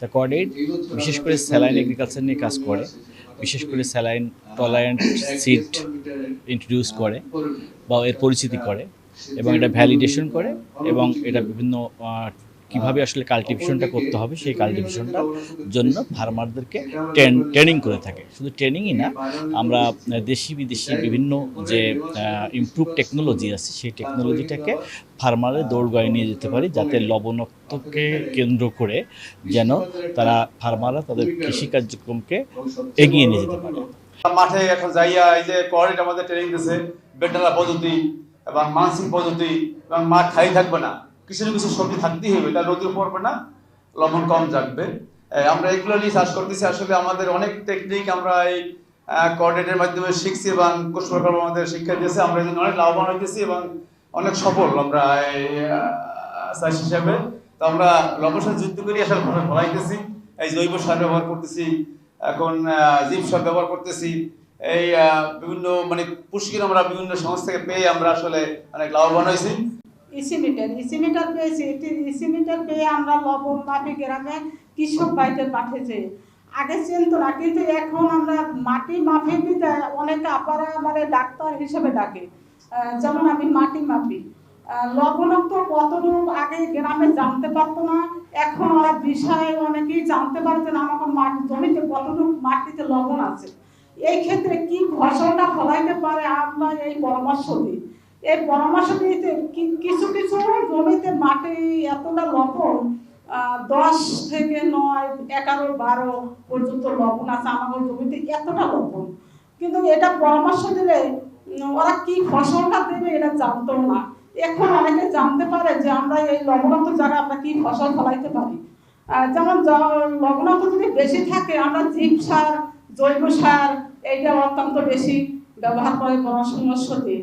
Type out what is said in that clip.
তা কর্ডেট বিশেষ করে স্যালাইন এগ্রিকালচার নিয়ে কাজ করে, বিশেষ করে স্যালাইন টলারেন্ট সিড ইন্ট্রোডিউস করে বা এর পরিচিতি করে এবং এটা ভ্যালিডেশন করে এবং এটা বিভিন্ন কীভাবে আসলে কাল্টিভেশনটা করতে হবে সেই কাল্টিভেশনটার জন্য ফার্মারদেরকে ট্রেনিং করে থাকে। শুধু ট্রেনিংই না আমরা দেশি বিদেশি বিভিন্ন যে ইমপ্রুভ টেকনোলজি আছে সেই টেকনোলজিটাকে ফার্মারের দৌড়গয়ে নিয়ে যেতে পারি যাতে লবণাক্তকে কেন্দ্র করে যেন তারা ফার্মাররা তাদের কৃষি কার্যক্রমকে এগিয়ে নিয়ে যেতে পারে। মাঠে এখন যাইয়া এই যে কোয়ারিট আমাদের ট্রেনিং দিছে বেটালা পদ্ধতি এবং মানসিক পদ্ধতি এবং মাঠ খালি থাকবে না। কিছু না কিছু সবজি থাকতেই হবে, এটা রোদের পড়বে না, লবণ কম থাকবে আমরা এগুলো নিয়ে চাষ করতেছি, আসলে আমাদের অনেক টেকনিক আমরা এই কোঅর্ডিনেটের মাধ্যমে শিখছি এবং কোষ আমাদের শিক্ষা দিয়েছে, আমরা এই জন্য অনেক লাভবান হইতেছি এবং অনেক সফল আমরা এই চাষ হিসাবে। তো আমরা লবণ সাথে যুদ্ধ করি, আসলে ফসল ফলাইতেছি এই জৈব সার ব্যবহার করতেছি, এখন জীব সার ব্যবহার করতেছি। এই বিভিন্ন মানে পুষ্টির আমরা বিভিন্ন সংস্থা থেকে পেয়ে আমরা আসলে অনেক লাভবান হয়েছি ইসিমিটার ইসিমিটার পেয়েছি ইসিমিটার পেয়ে আমরা লবণ মাটি গ্রামে কৃষক বাড়িতে পাঠিয়েছে। আগে চিনতো না, কিন্তু এখন আমরা মাটি মাপি দিতে অনেকে আপারা মানে ডাক্তার হিসেবে ডাকে। যেমন আমি মাটি মাপি। লবণাক্ত কতটুকু আগে গ্রামে জানতে পারতো না, এখন ওরা বিষয়ে অনেকেই জানতে পারছে না আমাকে মাটি জমিতে কতটুকু মাটিতে লবণ আছে। এই ক্ষেত্রে কি ফসলটা ফলাইতে পারে আমরা এই পরামর্শ দিই। এই পরামর্শ দিতে কি- এতটা লবণ দশ থেকে নয়, এগারো, বারো পর্যন্ত লবণ আছে আমাদের জমিতে, এতটা লবণ। কিন্তু এটা পরামর্শ দিলে ওরা কি ফসলটা দেবে এটা জানতো না। এখন অনেকে জানতে পারে যে আমরা এই লবণাক্ত জায়গায় আমরা কি ফসল ফলাইতে পারি। যেমন লবণাক্ত যদি বেশি থাকে, আমরা জীব সার, জৈব সার, এইটা অত্যন্ত বেশি ব্যবহার করে পরামর্শ দিই।